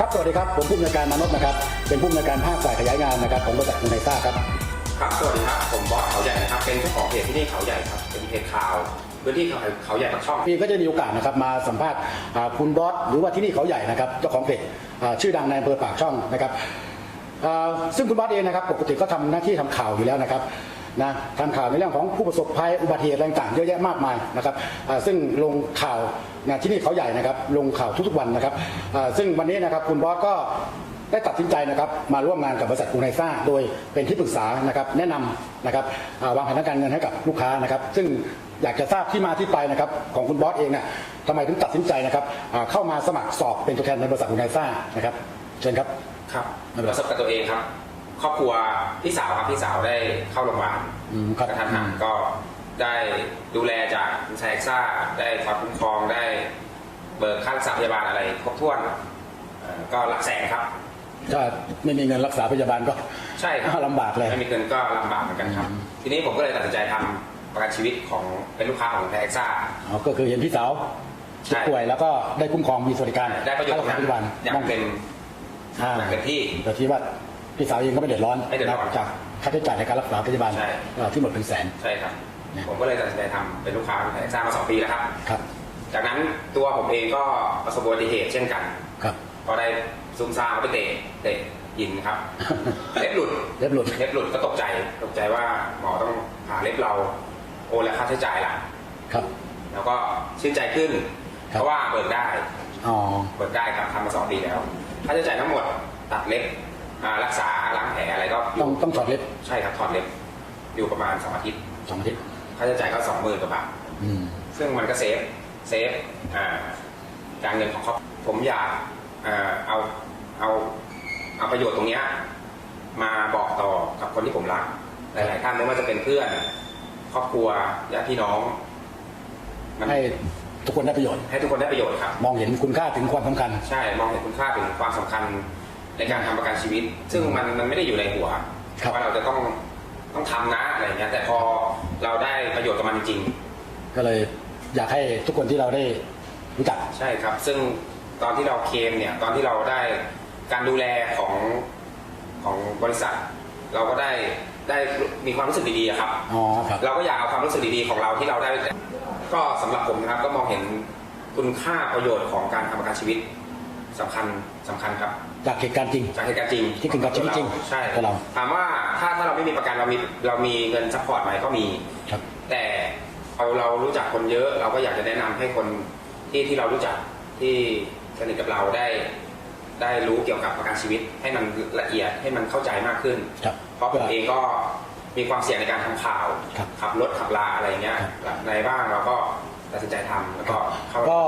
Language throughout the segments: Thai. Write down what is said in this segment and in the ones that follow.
ครับสวัสดีครับผมผู้อำนวยการมานพนะครับ เป็นผู้อำนวยการภาคฝ่ายขยายงานนะครับของบริษัทยูไนซ่าครับครับสวัสดีครับผมบอสเขาใหญ่นะครับเป็นเจ้าของเพจที่นี่เขาใหญ่ครับเป็นเพจข่าวพื้นที่เขาเขาใหญ่ปากช่องพี่ก็จะมีโอกาสนะครับมาสัมภาษณ์อ่าคุณบอสหรือว่าที่นี่เขาใหญ่นะครับเจ้าของเพจอ่าชื่อดังในอำเภอปากช่องนะครับอ่าซึ่งคุณบอสเองนะครับปกติก็ทำหน้าที่ทำข่าวอยู่แล้วนะครับนะทำข่าวในเรื่องของผู้ประสบภัยอุบัติเหตุอะไรต่างๆเยอะแยะมากมายนะครับอ่าซึ่งลงข่าว นะที่นี่เขาใหญ่นะครับลงข่าวทุกๆวันนะครับอ่าซึ่งวันนี้นะครับคุณบอสก็ได้ตัดสินใจนะครับมาร่วมงานกับบริษัทกรุงไนซ่าโดยเป็นที่ปรึกษานะครับแนะนำนะครับอ่าวางแผนทางการเงินให้กับลูกค้านะครับ ซึ่งอยากจะทราบที่มาที่ไปนะครับของคุณบอสเองน่ะทำไมถึงตัดสินใจนะครับอ่าเข้ามาสมัครสอบเป็นตัวแทนในบริษัทกรุงไนซ่านะครับเชิญครับ ครับไม่เป็นไรประสบกับตัวเองครับ ครอบครัวพี่สาวครับพี่สาวได้เข้าโรงพยาบาลอืมครับกระทันหันก็ ได้ดูแลจากคุณชายเอ็กซ่าได้ความคุ้มครองได้เบิกค่ารักษาพยาบาลอะไรครบถ้วนเอ่อก็หลักแสนครับ ถ้าไม่มีเงินรักษาพยาบาลก็ ใช่ครับลำบากเลยไม่มีเงินก็ลำบากเหมือนกันครับทีนี้ผมก็เลยตัดสินใจทำประกันชีวิตของเป็นลูกค้าของไทยเอ็กซ่า อ๋อก็คือเห็นพี่สาวใช่ ป่วยแล้วก็ได้คุ้มครองมีสวัสดิการได้ประโยชน์ค่ารักษาพยาบาลอย่างมองเป็น อ่าอย่างเป็นที่แต่ที่ว่าพี่สาวเองก็ไม่เดือดร้อนไม่เดือดร้อนจากค่าใช้จ่ายในการรักษาพยาบาลใช่เอ่อที่หมดเป็นแสน ใช่ครับเนี่ย ผมก็เลยตัดสินใจทำเป็นลูกค้าของไทยเอ็กซ่ามาสองปีแล้วครับ ครับ จากนั้นตัวผมเองก็ประสบอุบัติเหตุเช่นกันครับ ก็ได้ซุ่มซ่ามไปเตะเตะหินครับ เล็บหลุด เล็บหลุด เล็บหลุดก็ตกใจ ตกใจว่าหมอต้องผ่าเล็บเรา โอนและค่าใช้จ่ายล่ะ ครับ แล้วก็ชื่นใจขึ้นครับเพราะว่าเบิกได้ อ๋อ เบิกได้ครับทำมาสองปีแล้ว ค่าใช้จ่ายทั้งหมดตัดเล็บอ่ารักษาล้างแผลอะไรก็อต้อยู่งต้องถอดเล็บ ใช่ครับถอดเล็บ อยู่ประมาณสองอาทิตย์สองอาทิตย์ ค่าใช้จ่ายก็สองหมื่นกว่าบาทอืม ซึ่งมันก็เซฟเซฟอ่าการเงินของครอบผมอยากอ่าเอาเอาเอาประโยชน์ตรงเนี้ยมาบอกต่อกับคนที่ผมรัก หลายๆท่านไม่ว่าจะเป็นเพื่อน ครอบครัวญาติพี่น้องมันให้ทุกคนได้ประโยชน์ ให้ทุกคนได้ประโยชน์ครับ มองเห็นคุณค่าถึงความสำคัญ ใช่มองเห็นคุณค่าถึงความสำคัญในการทำประกันชีวิต ซึ่งมันมันไม่ได้อยู่ในหัว ก็เลยอยากให้ทุกคนที่เราได้รู้จัก ใช่ครับ ซึ่งตอนที่เราเคลมเนี่ยตอนที่เราได้การดูแลของของบริษัท เราก็ได้ได้มีความรู้สึกดีๆอะครับ อ๋อครับ เราก็อยากเอาความรู้สึกดีๆของเราที่เราได้ ก็สำหรับผมนะครับก็มองเห็นคุณค่าประโยชน์ของการทำประกันชีวิตสำคัญสำคัญครับ จากเหตุการณ์จริง จากเหตุการณ์จริงที่เกิดกับชีวิตจริงใช่กับเรา ถามว่าถ้าถ้าเราไม่มีประกันเรามีเรามีเงินซัพพอร์ตไหมก็มี ครับ แต่ เราเรารู้จักคนเยอะ เราก็อยากจะแนะนำให้คนที่ที่เรารู้จักที่สนิทกับเราได้ ได้รู้เกี่ยวกับประกันชีวิต ให้มันละเอียดให้มันเข้าใจมากขึ้นครับเพราะผมเองก็มีความเสี่ยงในการทำข่าวครับขับรถขับลาอะไรเงี้ยครับในบ้างเราก็ตัดสินใจทำแล้วก็เข้าก็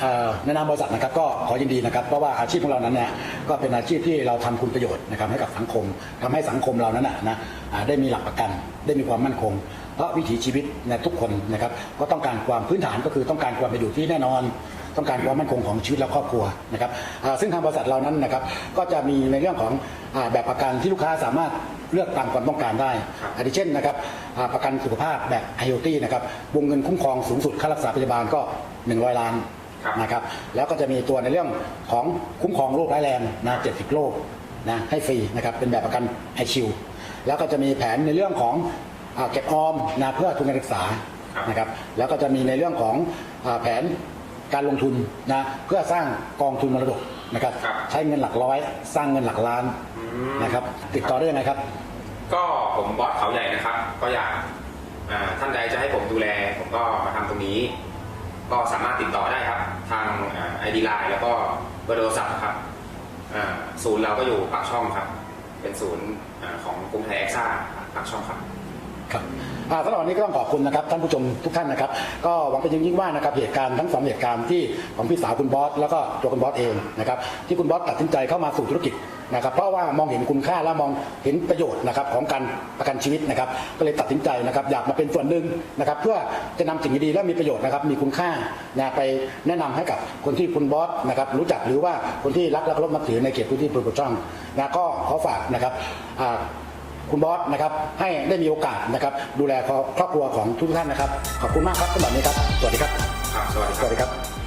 เอ่อในนามบริษัทนะครับก็ขอยินดีนะครับเพราะว่าอาชีพของเรานั้นเนี่ยก็เป็นอาชีพที่เราทำคุณประโยชน์นะครับให้กับสังคมทำให้สังคมเรานั้นนะนะอ่าได้มีหลักประกัน ได้มีความมั่นคง เพราะวิถีชีวิตในทุกคนนะครับ ก็ต้องการความพื้นฐานก็คือต้องการความเป็นอยู่ที่แน่นอน ต้องการความมั่นคงของชีวิตและครอบครัวนะครับอ่าซึ่งทางบริษัทเรานั้นนะครับ ก็จะมีในเรื่องของอาแบบประกันที่ลูกค้าสามารถเลือกตามความต้องการได้ครับอาทิเช่นนะครับอ่าประกันสุขภาพแบบ IoT นะครับวงเงินคุ้มครองสูงสุดค่ารักษาพยาบาลก็ 100 ล้านครับนะครับ แล้วก็จะมีตัวในเรื่องของคุ้มครองโรคร้ายแรงนะ70โรคนะให้ฟรีนะครับเป็นแบบประกันไอชิวแล้วก็จะมีแผนในเรื่องของอา เก็บออมนะเพื่อทุนการศึกษาครับนะครับแล้วก็จะมีในเรื่องของอาแผนการลงทุนนะเพื่อสร้างกองทุนมรดกนะครับครับใช้เงินหลักร้อย สร้างเงินหลักล้านอืมนะครับ ติดต่อได้ยังไงครับ ก็ผมบอสเขาใหญ่นะครับ ก็อยากอ่าท่านใดจะให้ผมดูแล ผมก็มาทำตรงนี้ ก็สามารถติดต่อได้ครับ ทางไอดีไลน์แล้วก็เบอร์โทรศัพท์ครับอ่าศูนย์เราก็อยู่ปากช่องครับ เป็นศูนย์อ่าของกรุงไทยเอ็กซ่าปากช่องครับ ครับอ่าสำหรับวันนี้ก็ต้องขอบคุณนะครับท่านผู้ชมทุกท่านนะครับ ก็หวังเป็นอย่างยิ่งว่านะครับเหตุการณ์ทั้งสองเหตุการณ์ที่ของพี่สาวคุณบอสแล้วก็ตัวคุณบอสเองนะครับที่คุณบอสตัดสินใจเข้ามาสู่ธุรกิจนะครับเพราะว่ามองเห็นคุณค่าและมองเห็นประโยชน์นะครับของการประกันชีวิตนะครับ ก็เลยตัดสินใจนะครับอยากมาเป็นส่วนหนึ่งนะครับเพื่อจะนำสิ่งดีๆและมีประโยชน์นะครับมีคุณค่านะไปแนะนำให้กับคนที่คุณบอสนะครับรู้จักหรือว่าคนที่รักและเคารพนับถือในเขตพื้นที่อำเภอปช่องนะก็ขอฝากนะครับ คุณบอสนะครับ ให้ได้มีโอกาสนะครับ ดูแลครอบครัวของทุกท่านนะครับ ขอบคุณมากครับสำหรับวันนี้ครับ สวัสดีครับครับสวัสดีสครับวัสดีครับ